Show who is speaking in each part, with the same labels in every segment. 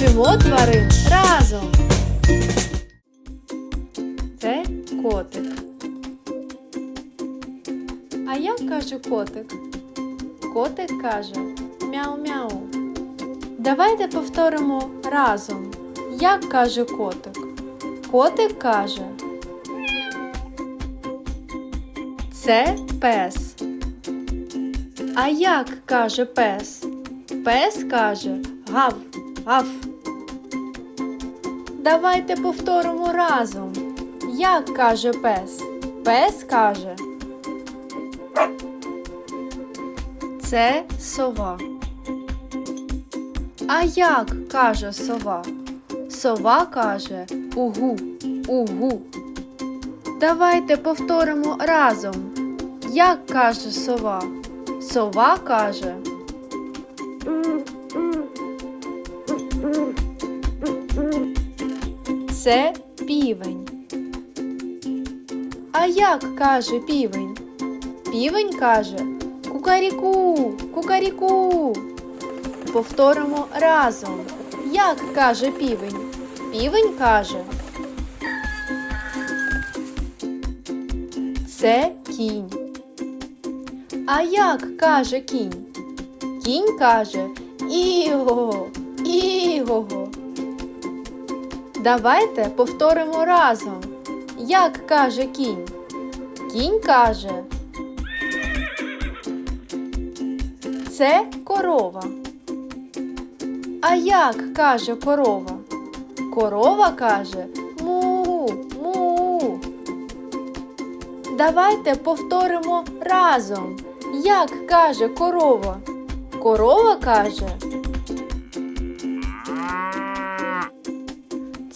Speaker 1: Навчимо тварин разом. Це котик. А як каже котик? Котик каже мяу-мяу. Давайте повторимо разом. Як каже котик? Котик каже. Це пес. А як каже пес? Пес каже гав, гав. Давайте повторимо разом. Як каже пес? Пес каже. Це сова. А як каже сова? Сова каже угу, угу. Давайте повторимо разом. Як каже сова? Сова каже. Це півень. А як каже півень? Півень каже кукаріку, кукаріку. Повторимо разом. Як каже півень? Півень каже. Це кінь. А як каже кінь? Кінь каже іго, Давайте повторимо разом. Як каже кінь? Кінь каже. Це корова. А як каже корова? Корова каже му, му. Давайте повторимо разом. Як каже корова? Корова каже.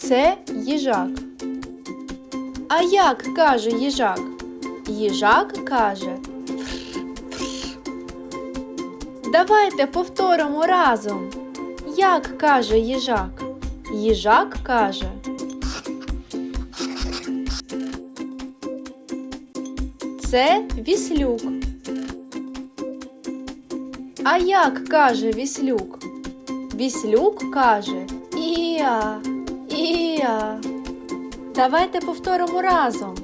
Speaker 1: Це їжак. А як каже їжак? Їжак каже. Давайте повторимо разом. Як каже їжак? Їжак каже. Це віслюк. А як каже віслюк? Віслюк каже Іа, Іа. Давайте повторимо разом.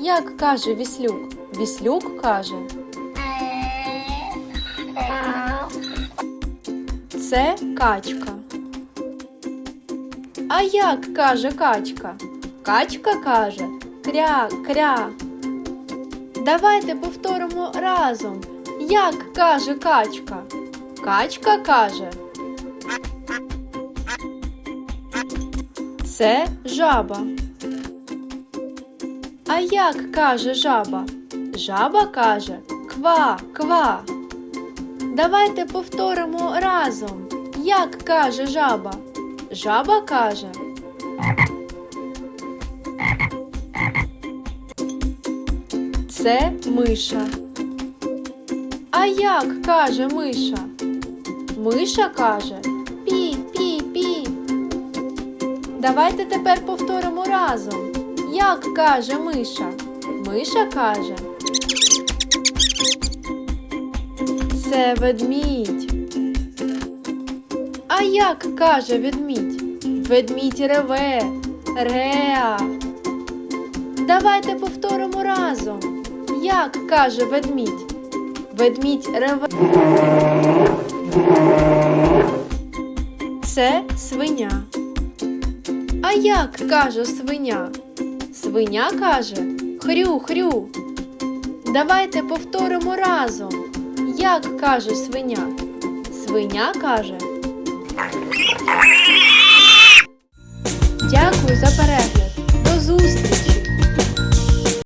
Speaker 1: Як каже віслюк? Віслюк каже. Це качка. А як каже качка? Качка каже кря, кря. Давайте повторимо разом. Як каже качка? Качка каже. Це жаба. А як каже жаба? Жаба каже ква, ква. Давайте повторимо разом. Як каже жаба? Жаба каже. Це миша. А як каже миша? Миша каже Давайте тепер повторимо разом. Як каже миша? Миша каже. Це ведмідь. А як каже ведмідь? Ведмідь реве, реа. Давайте повторимо разом. Як каже ведмідь? Ведмідь реве. Це свиня як каже свиня? Свиня каже хрю-хрю. Давайте повторимо разом. Як каже свиня? Свиня каже. Дякую за перегляд. До зустрічі!